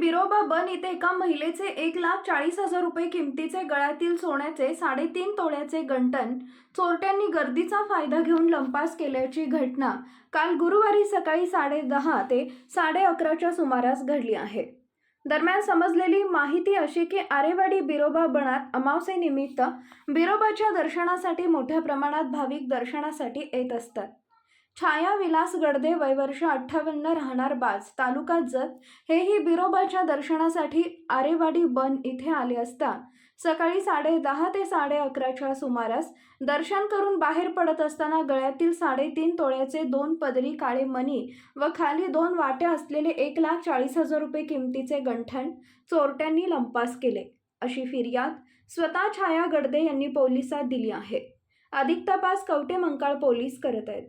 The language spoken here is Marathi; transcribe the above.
बिरोबा बन इथे एका महिलेचे एक लाख चाळीस हजार रुपये किमतीचे गळ्यातील सोन्याचे साडेतीन तोळ्याचे गंटन चोरट्यांनी गर्दीचा फायदा घेऊन लंपास केल्याची घटना काल गुरुवारी सकाळी साडे दहा ते साडे अकराच्या सुमारास घडली आहे. दरम्यान समजलेली माहिती अशी की आरेवाडी बिरोबा बनात अमावसेनिमित्त बिरोबाच्या दर्शनासाठी मोठ्या प्रमाणात भाविक दर्शनासाठी येत असतात. छाया विलास गडदे वयवर्ष अठ्ठावन्न राहणार बाज. तालुका जत. हेही बिरोबाच्या दर्शनासाठी आरेवाडी बन इथे आले असता सकाळी साडे दहा ते साडे अकराच्या सुमारास दर्शन करून बाहेर पडत असताना गळ्यातील साडेतीन तोळ्याचे दोन पदरी काळे मणी व खाली दोन वाट्या असलेले एक लाख चाळीस हजार रुपये किमतीचे गंठण चोरट्यांनी लंपास केले. अशी फिर्याद स्वतः छाया गडदे यांनी पोलिसात दिली आहे. अधिक तपास कवटे मंकाळ पोलीस करत आहेत.